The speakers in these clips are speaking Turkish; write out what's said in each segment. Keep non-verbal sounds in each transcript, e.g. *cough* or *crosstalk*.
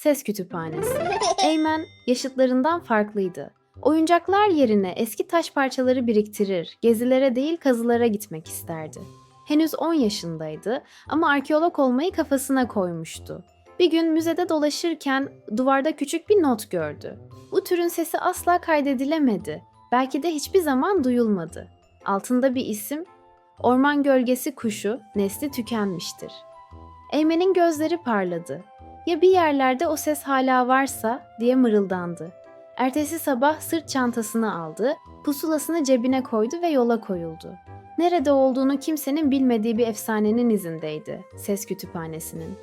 Ses Kütüphanesi. *laughs* Eymen yaşıtlarından farklıydı. Oyuncaklar yerine eski taş parçaları biriktirir, gezilere değil kazılara gitmek isterdi. Henüz 10 yaşındaydı ama arkeolog olmayı kafasına koymuştu. Bir gün müzede dolaşırken duvarda küçük bir not gördü. Bu türün sesi asla kaydedilemedi. Belki de hiçbir zaman duyulmadı. Altında bir isim, orman gölgesi kuşu, nesli tükenmiştir. Eymen'in gözleri parladı. Ya bir yerlerde o ses hala varsa diye mırıldandı. Ertesi sabah sırt çantasını aldı, pusulasını cebine koydu ve yola koyuldu. Nerede olduğunu kimsenin bilmediği bir efsanenin izindeydi, ses kütüphanesinin.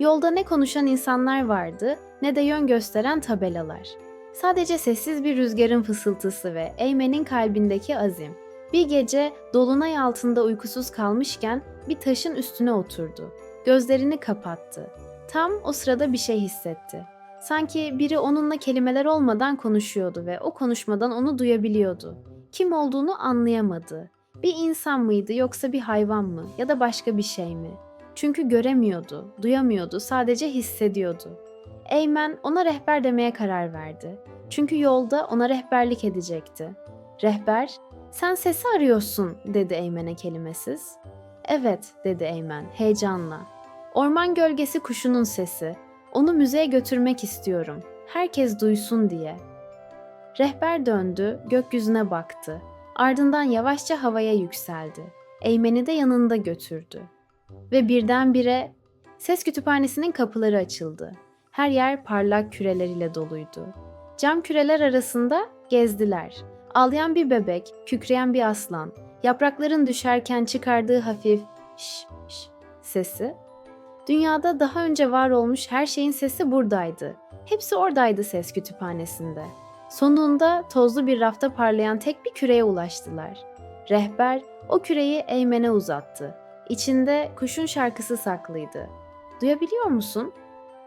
Yolda ne konuşan insanlar vardı ne de yön gösteren tabelalar. Sadece sessiz bir rüzgarın fısıltısı ve Eymen'in kalbindeki azim. Bir gece dolunay altında uykusuz kalmışken bir taşın üstüne oturdu. Gözlerini kapattı. Tam o sırada bir şey hissetti. Sanki biri onunla kelimeler olmadan konuşuyordu ve o konuşmadan onu duyabiliyordu. Kim olduğunu anlayamadı. Bir insan mıydı yoksa bir hayvan mı ya da başka bir şey mi? Çünkü göremiyordu, duyamıyordu, sadece hissediyordu. Eymen ona rehber demeye karar verdi. Çünkü yolda ona rehberlik edecekti. Rehber, sen sesi arıyorsun dedi Eymen'e kelimesiz. Evet dedi Eymen heyecanla. Orman gölgesi kuşunun sesi. Onu müzeye götürmek istiyorum. Herkes duysun diye. Rehber döndü, gökyüzüne baktı. Ardından yavaşça havaya yükseldi. Eymen'i de yanında götürdü. Ve birdenbire ses kütüphanesinin kapıları açıldı. Her yer parlak küreleriyle doluydu. Cam küreler arasında gezdiler. Ağlayan bir bebek, kükreyen bir aslan, yaprakların düşerken çıkardığı hafif şş şş sesi. Dünyada daha önce var olmuş her şeyin sesi buradaydı. Hepsi oradaydı ses kütüphanesinde. Sonunda tozlu bir rafta parlayan tek bir küreye ulaştılar. Rehber o küreyi Eymen'e uzattı. İçinde kuşun şarkısı saklıydı. Duyabiliyor musun?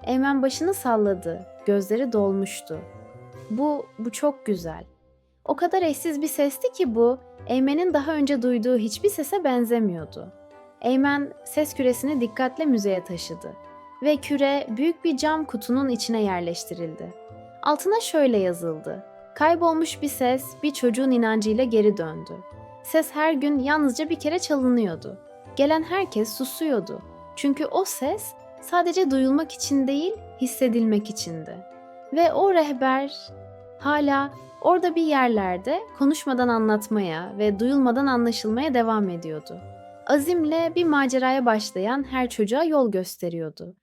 Eymen başını salladı. Gözleri dolmuştu. Bu, bu çok güzel. O kadar eşsiz bir sesti ki bu, Eymen'in daha önce duyduğu hiçbir sese benzemiyordu. Eymen ses küresini dikkatle müzeye taşıdı ve küre büyük bir cam kutunun içine yerleştirildi. Altına şöyle yazıldı. Kaybolmuş bir ses bir çocuğun inancıyla geri döndü. Ses her gün yalnızca bir kere çalınıyordu. Gelen herkes susuyordu. Çünkü o ses sadece duyulmak için değil, hissedilmek içindi. Ve o rehber hala orada bir yerlerde konuşmadan anlatmaya ve duyulmadan anlaşılmaya devam ediyordu. Azimle bir maceraya başlayan her çocuğa yol gösteriyordu.